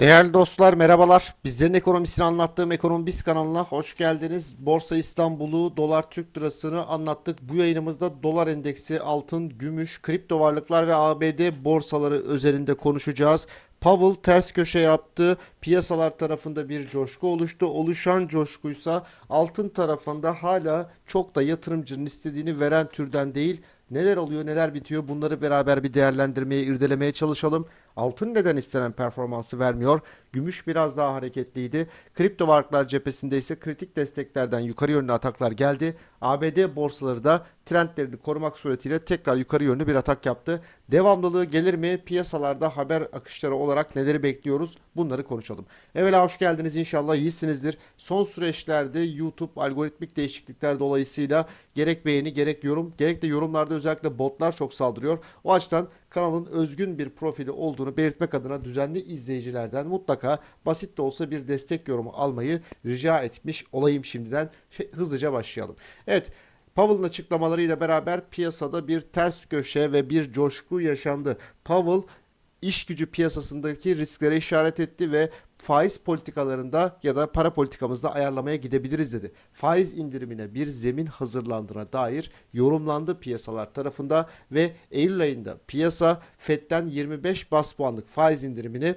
Değerli dostlar merhabalar. Bizlerin ekonomisini anlattığım Ekonomi Biz kanalına hoş geldiniz. Borsa İstanbul'u, dolar Türk lirasını anlattık. Bu yayınımızda dolar endeksi, altın, gümüş, kripto varlıklar ve ABD borsaları üzerinde konuşacağız. Powell ters köşe yaptı. Piyasalar tarafında bir coşku oluştu. Oluşan coşkuysa altın tarafında hala çok da yatırımcının istediğini veren türden değil. Neler oluyor, neler bitiyor bunları beraber bir değerlendirmeye, irdelemeye çalışalım. Altın neden istenen performansı vermiyor? Gümüş biraz daha hareketliydi. Kripto varlıklar cephesinde ise kritik desteklerden yukarı yönlü ataklar geldi. ABD borsaları da trendlerini korumak suretiyle tekrar yukarı yönlü bir atak yaptı. Devamlılığı gelir mi? Piyasalarda haber akışları olarak neleri bekliyoruz? Bunları konuşalım. Evvela hoş geldiniz inşallah iyisinizdir. Son süreçlerde YouTube algoritmik değişiklikler dolayısıyla gerek beğeni gerek yorum gerek de yorumlarda özellikle botlar çok saldırıyor. O açıdan kanalın özgün bir profili olduğunu belirtmek adına düzenli izleyicilerden mutlaka basit de olsa bir destek yorumu almayı rica etmiş olayım şimdiden. Şey, hızlıca başlayalım. Evet Powell'ın açıklamalarıyla beraber piyasada bir ters köşe ve bir coşku yaşandı. Powell iş gücü piyasasındaki risklere işaret etti ve faiz politikalarında ya da para politikamızda ayarlamaya gidebiliriz dedi. Faiz indirimine bir zemin hazırlandığına dair yorumlandı piyasalar tarafında ve Eylül ayında piyasa FED'den 25 bas puanlık faiz indirimini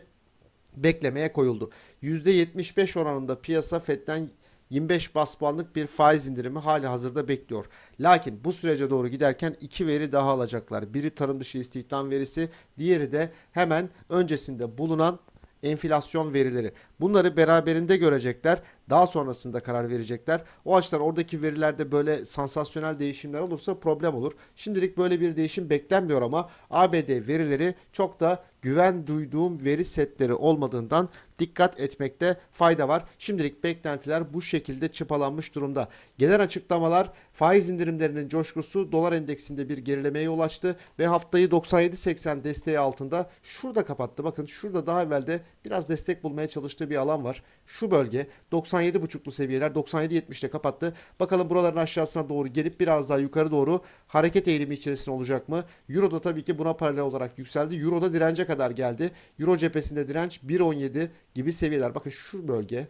beklemeye koyuldu. %75 oranında piyasa FED'den 25 bas puanlık bir faiz indirimi hali hazırda bekliyor. Lakin bu sürece doğru giderken iki veri daha alacaklar. Biri tarım dışı istihdam verisi, diğeri de hemen öncesinde bulunan enflasyon verileri. Bunları beraberinde görecekler. Daha sonrasında karar verecekler. O açıdan oradaki verilerde böyle sansasyonel değişimler olursa problem olur. Şimdilik böyle bir değişim beklenmiyor ama ABD verileri çok da güven duyduğum veri setleri olmadığından dikkat etmekte fayda var. Şimdilik beklentiler bu şekilde çıpalanmış durumda. Gelen açıklamalar faiz indirimlerinin coşkusu dolar endeksinde bir gerilemeye yol açtı ve haftayı 97.80 desteği altında şurada kapattı. Bakın şurada daha evvel de biraz destek bulmaya çalıştığı bir alan var. Şu bölge 97.5'lu seviyeler 97.70'te kapattı. Bakalım buraların aşağısına doğru gelip biraz daha yukarı doğru hareket eğilimi içerisinde olacak mı? Euro da tabii ki buna paralel olarak yükseldi. Euro da dirence kadar geldi. Euro cephesinde direnç 1.17 gibi seviyeler. Bakın şu bölge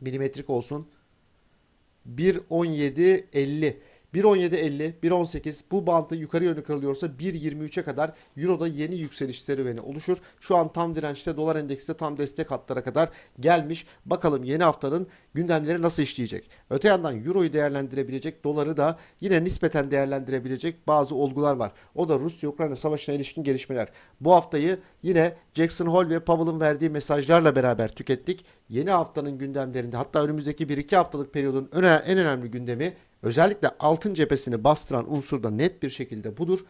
milimetrik olsun. 1.17.50 1.17.50, 1.18 bu bantı yukarı yönlü kırılıyorsa 1.23'e kadar Euro'da yeni yükseliş serüveni oluşur. Şu an tam dirençte dolar endeksi de tam destek hatlara kadar gelmiş. Bakalım yeni haftanın gündemleri nasıl işleyecek? Öte yandan Euro'yu değerlendirebilecek, doları da yine nispeten değerlendirebilecek bazı olgular var. O da Rusya-Ukrayna savaşına ilişkin gelişmeler. Bu haftayı yine Jackson Hole ve Powell'ın verdiği mesajlarla beraber tükettik. Yeni haftanın gündemlerinde hatta önümüzdeki 1-2 haftalık periyodun en önemli gündemi Özellikle altın cephesini bastıran unsur da net bir şekilde budur.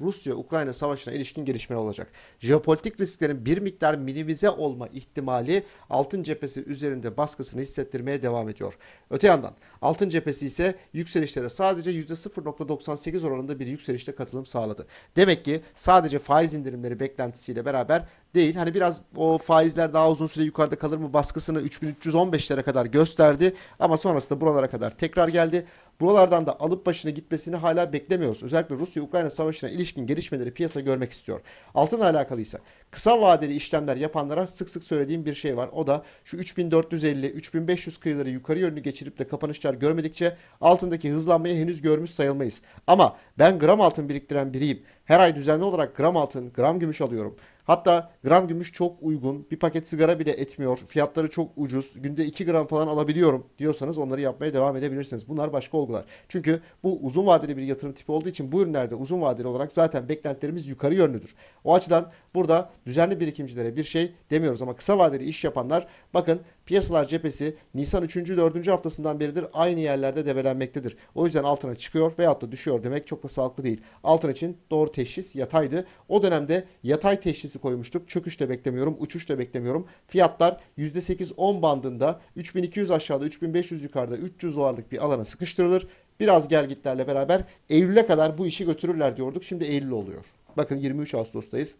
Rusya-Ukrayna savaşına ilişkin gelişmeler olacak. Jeopolitik risklerin bir miktar minimize olma ihtimali altın cephesi üzerinde baskısını hissettirmeye devam ediyor. Öte yandan altın cephesi ise yükselişlere sadece %0.98 oranında bir yükselişte katılım sağladı. Demek ki sadece faiz indirimleri beklentisiyle beraber değil. Hani biraz o faizler daha uzun süre yukarıda kalır mı baskısını 3315'lere kadar gösterdi ama sonrasında buralara kadar tekrar geldi. Buralardan da alıp başına gitmesini hala beklemiyoruz. Özellikle Rusya-Ukrayna savaşına ilişkin gelişmeleri piyasa görmek istiyor. Altınla alakalıysa kısa vadeli işlemler yapanlara sık sık söylediğim bir şey var. O da şu 3450, 3500 kıyıları yukarı yönlü geçirip de kapanışlar görmedikçe altındaki hızlanmayı henüz görmüş sayılmayız. Ama ben gram altın biriktiren biriyim. Her ay düzenli olarak gram altın, gram gümüş alıyorum. Hatta gram gümüş çok uygun. Bir paket sigara bile etmiyor. Fiyatları çok ucuz. Günde 2 gram falan alabiliyorum diyorsanız onları yapmaya devam edebilirsiniz. Bunlar başka olgular. Çünkü bu uzun vadeli bir yatırım tipi olduğu için bu ürünlerde uzun vadeli olarak zaten beklentilerimiz yukarı yönlüdür. O açıdan burada düzenli birikimcilere bir şey demiyoruz ama kısa vadeli iş yapanlar bakın piyasalar cephesi Nisan 3. 4. haftasından beridir aynı yerlerde debelenmektedir. O yüzden altına çıkıyor veyahut da düşüyor demek çok da sağlıklı değil. Altın için doğru teşhis yataydı. O dönemde yatay teşhisi koymuştuk. Çöküş de beklemiyorum, uçuş da beklemiyorum. Fiyatlar %8-10 bandında 3200 aşağıda, 3500 yukarıda 300 dolarlık bir alana sıkıştırılır. Biraz gelgitlerle beraber Eylül'e kadar bu işi götürürler diyorduk. Şimdi Eylül oluyor. Bakın 23 Ağustos'tayız.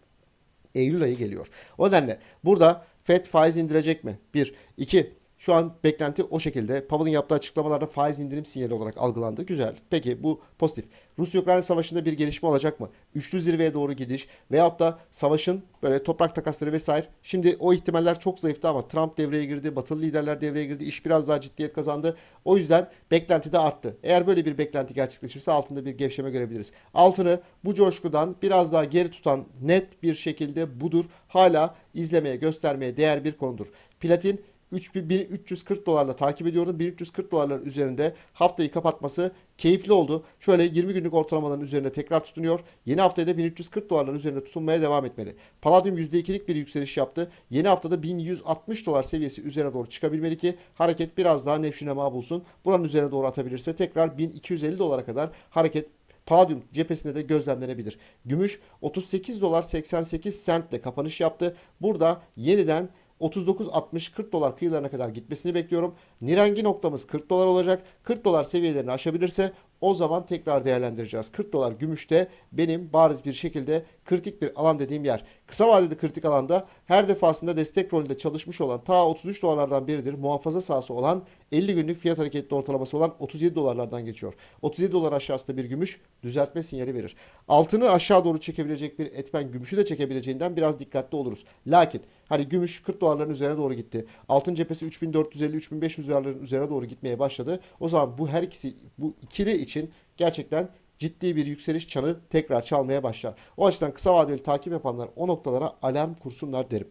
Eylül ayı geliyor. O nedenle burada FED faiz indirecek mi? 1. 2. Şu an beklenti o şekilde. Powell'ın yaptığı açıklamalarda faiz indirim sinyali olarak algılandı. Güzel. Peki bu pozitif. Rusya-Ukrayna savaşında bir gelişme olacak mı? Üçlü zirveye doğru gidiş veyahut da savaşın böyle toprak takasları vesaire. Şimdi o ihtimaller çok zayıftı ama Trump devreye girdi. Batılı liderler devreye girdi. İş biraz daha ciddiyet kazandı. O yüzden beklenti de arttı. Eğer böyle bir beklenti gerçekleşirse altında bir gevşeme görebiliriz. Altını bu coşkudan biraz daha geri tutan net bir şekilde budur. Hala izlemeye, göstermeye değer bir konudur. Platin 3340 dolarla takip ediyorum. 1340 dolarlar üzerinde haftayı kapatması keyifli oldu. Şöyle 20 günlük ortalamaların üzerinde tekrar tutunuyor. Yeni haftaya da 1340 dolarların üzerinde tutunmaya devam etmeli. Palladium %2'lik bir yükseliş yaptı. Yeni haftada 1160 dolar seviyesi üzerine doğru çıkabilmeli ki hareket biraz daha nefşinema bulsun. Buranın üzerine doğru atabilirse tekrar 1250 dolara kadar hareket Palladium cephesinde de gözlemlenebilir. Gümüş 38 dolar 88 sentle kapanış yaptı. Burada yeniden 39-60-40 dolar kıyılarına kadar gitmesini bekliyorum. Nirengi noktamız 40 dolar olacak. 40 dolar seviyelerini aşabilirse o zaman tekrar değerlendireceğiz. 40 dolar gümüşte benim bariz bir şekilde kritik bir alan dediğim yer. Kısa vadede kritik alanda her defasında destek rolünde çalışmış olan ta 33 dolarlardan biridir. Muhafaza sahası olan 50 günlük fiyat hareketli ortalaması olan 37 dolarlardan geçiyor. 37 dolar aşağısında bir gümüş düzeltme sinyali verir. Altını aşağı doğru çekebilecek bir etmen gümüşü de çekebileceğinden biraz dikkatli oluruz. Lakin hani gümüş 40 dolarların üzerine doğru gitti. Altın cephesi 3450-3500 dolarların üzerine doğru gitmeye başladı. O zaman bu her ikisi bu ikili için gerçekten ciddi bir yükseliş çanı tekrar çalmaya başlar. O açıdan kısa vadeli takip yapanlar o noktalara alarm kursunlar derim.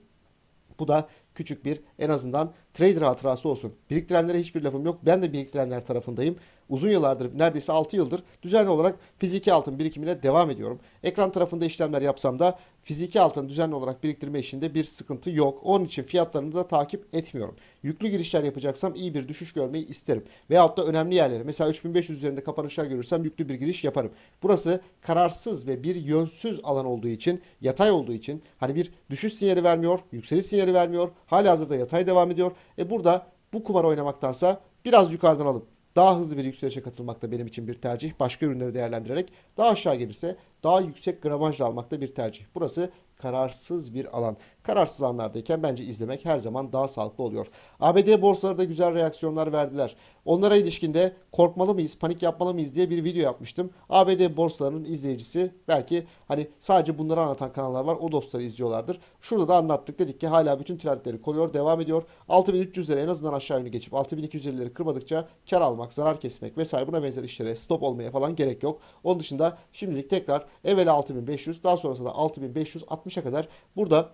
Bu da küçük bir en azından trader hatırası olsun. Biriktirenlere hiçbir lafım yok. Ben de biriktirenler tarafındayım. Uzun yıllardır neredeyse 6 yıldır düzenli olarak fiziki altın birikimine devam ediyorum. Ekran tarafında işlemler yapsam da fiziki altın düzenli olarak biriktirme işinde bir sıkıntı yok. Onun için fiyatlarını da takip etmiyorum. Yüklü girişler yapacaksam iyi bir düşüş görmeyi isterim. Veyahut da önemli yerlere mesela 3500 üzerinde kapanışlar görürsem yüklü bir giriş yaparım. Burası kararsız ve bir yönsüz alan olduğu için, yatay olduğu için hani bir düşüş sinyali vermiyor, yükseliş sinyali vermiyor. Hala hazırda yatay devam ediyor. E burada bu kumar oynamaktansa biraz yukarıdan alıp daha hızlı bir yükselişe katılmak da benim için bir tercih. Başka ürünleri değerlendirerek daha aşağı gelirse daha yüksek gramajla almak da bir tercih. Burası kararsız bir alan. Kararsız anlardayken bence izlemek her zaman daha sağlıklı oluyor. ABD borsaları da güzel reaksiyonlar verdiler. Onlara ilişkinde korkmalı mıyız, panik yapmalı mıyız diye bir video yapmıştım. ABD borsalarının izleyicisi belki hani sadece bunları anlatan kanallar var. O dostları izliyorlardır. Şurada da anlattık. Dedik ki hala bütün trendleri koruyor, devam ediyor. 6300'lere en azından aşağı yönlü geçip 6250'leri kırmadıkça kar almak, zarar kesmek vesaire buna benzer işlere stop olmaya falan gerek yok. Onun dışında şimdilik tekrar evvela 6500 daha sonrasında 6560'a kadar burada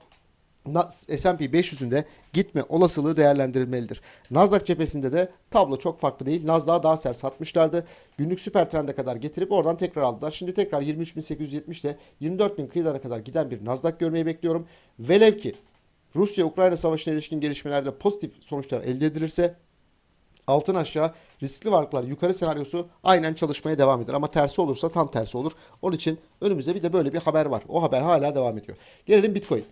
S&P 500'ünde gitme olasılığı değerlendirilmelidir. Nasdaq cephesinde de tablo çok farklı değil. Nasdaq'ı daha sert satmışlardı. Günlük süper trende kadar getirip oradan tekrar aldılar. Şimdi tekrar 23.870 ile 24.000 kıyılarına kadar giden bir Nasdaq görmeyi bekliyorum. Velev ki Rusya-Ukrayna savaşına ilişkin gelişmelerde pozitif sonuçlar elde edilirse altın aşağı riskli varlıklar yukarı senaryosu aynen çalışmaya devam eder. Ama tersi olursa tam tersi olur. Onun için önümüzde bir de böyle bir haber var. O haber hala devam ediyor. Gelelim Bitcoin.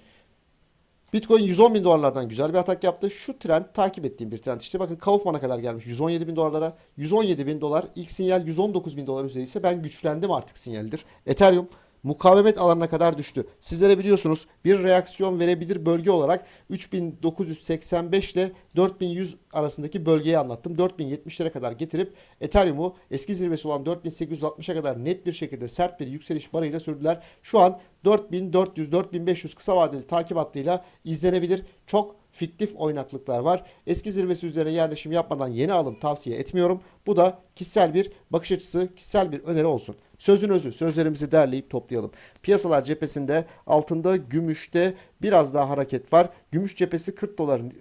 Bitcoin 110 bin dolarlardan güzel bir atak yaptı. Şu trend takip ettiğim bir trend. İşte bakın Kaufman'a kadar gelmiş 117 bin dolarlara. 117 bin dolar ilk sinyal 119 bin dolar üzeri ise ben güçlendim artık sinyaldir. Ethereum mukavemet alanına kadar düştü. Sizlere biliyorsunuz bir reaksiyon verebilir bölge olarak 3985 ile 4100 arasındaki bölgeyi anlattım. 4070'lere kadar getirip Ethereum'u eski zirvesi olan 4860'a kadar net bir şekilde sert bir yükseliş barıyla sürdüler. Şu an 4400-4500 kısa vadeli takip hattıyla izlenebilir. Çok fiktif oynaklıklar var. Eski zirvesi üzerine yerleşim yapmadan yeni alım tavsiye etmiyorum. Bu da kişisel bir bakış açısı, kişisel bir öneri olsun. Sözün özü, sözlerimizi derleyip toplayalım. Piyasalar cephesinde altında, gümüşte biraz daha hareket var. Gümüş cephesi 40 doların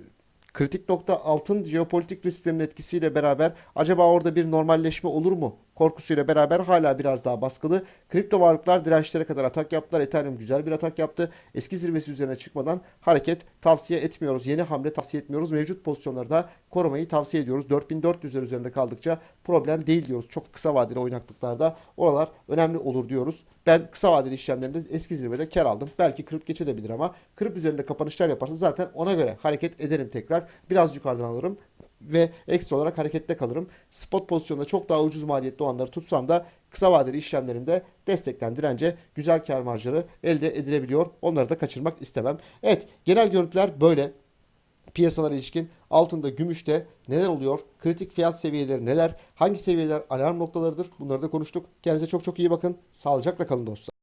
kritik nokta altın jeopolitik risklerin etkisiyle beraber acaba orada bir normalleşme olur mu? Korkusuyla beraber hala biraz daha baskılı. Kripto varlıklar dirençlere kadar atak yaptılar. Ethereum güzel bir atak yaptı. Eski zirvesi üzerine çıkmadan hareket tavsiye etmiyoruz. Yeni hamle tavsiye etmiyoruz. Mevcut pozisyonları da korumayı tavsiye ediyoruz. 4400'ler üzerinde kaldıkça problem değil diyoruz. Çok kısa vadeli oynaklıklarda oralar önemli olur diyoruz. Ben kısa vadeli işlemlerinde eski zirvede kar aldım. Belki kırıp geçebilir ama kırıp üzerinde kapanışlar yaparsa zaten ona göre hareket ederim tekrar. Biraz yukarıdan alırım ve ekstra olarak harekette kalırım. Spot pozisyonda çok daha ucuz maliyetli olanları tutsam da kısa vadeli işlemlerimde destekten dirence güzel kar marjları elde edilebiliyor. Onları da kaçırmak istemem. Evet genel görüntüler böyle. piyasalara ilişkin altında, gümüşte neler oluyor? Kritik fiyat seviyeleri neler? Hangi seviyeler alarm noktalarıdır? Bunları da konuştuk. Kendinize çok çok iyi bakın. Sağlıcakla kalın dostlar.